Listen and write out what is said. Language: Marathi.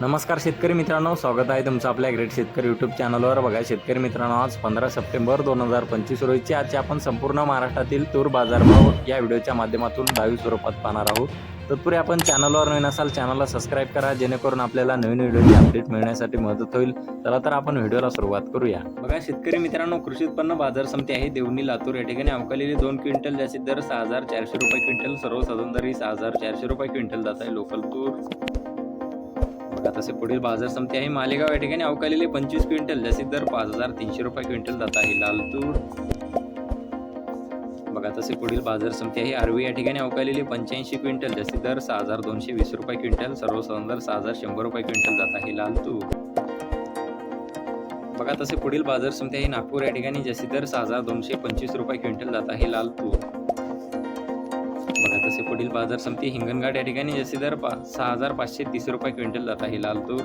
नमस्कार शेतकरी मित्रांनो स्वागत आहे तुमचं आपल्या ग्रेट शेतकरी यूट्यूब चॅनलवर बघा शेतकरी मित्रांनो आज पंधरा सप्टेंबर दोन हजार पंचवीस रोजीची आजची आपण संपूर्ण महाराष्ट्रातील तूर बाजारभाव या व्हिडिओच्या माध्यमातून दहावी स्वरूपात पाहणार आहोत. तत्पूर्वी आपण चॅनलवर नवीन असाल चॅनलला सबस्क्राईब करा जेणेकरून आपल्याला नवीन व्हिडिओची अपडेट मिळण्यासाठी मदत होईल. चला तर आपण व्हिडिओला सुरुवात करूया. बघा शेतकरी मित्रांनो कृषी उत्पन्न बाजार समिती आहे देवणी लातूर. या ठिकाणी अवकालेली दोन क्विंटल जास्तीत दर सहा हजार चारशे रुपये क्विंटल सर्वसाधारण दरी सहा हजार चारशे रुपये क्विंटल जात आहे. लोकल तूर तसे पुढील बाजार समिती आहे. मालेगाव या ठिकाणी अवकालेले पंचवीस क्विंटल जसे दर पाच हजार तीनशे रुपये क्विंटल जात आहे. लालतूर. बघा तसे पुढील बाजार समिती आहे. आरवी या ठिकाणी अवकालेले पंच्याऐंशी क्विंटल जसे दर सहा हजार दोनशे वीस रुपये क्विंटल सर्वसाधारण दर सहा हजार शंभर रुपये क्विंटल जात आहे. लालतूर. बघा तसे पुढील बाजार समिती आहे. नागपूर या ठिकाणी जसे दर सहा हजार दोनशे पंचवीस रुपये क्विंटल जात आहे. लाल तूर बघा तसे पुढील बाजार समिती हिंगणघाट या ठिकाणी जसे दर पा सहा हजार पाचशे तीस रुपये क्विंटल जात आहे लाल तूर.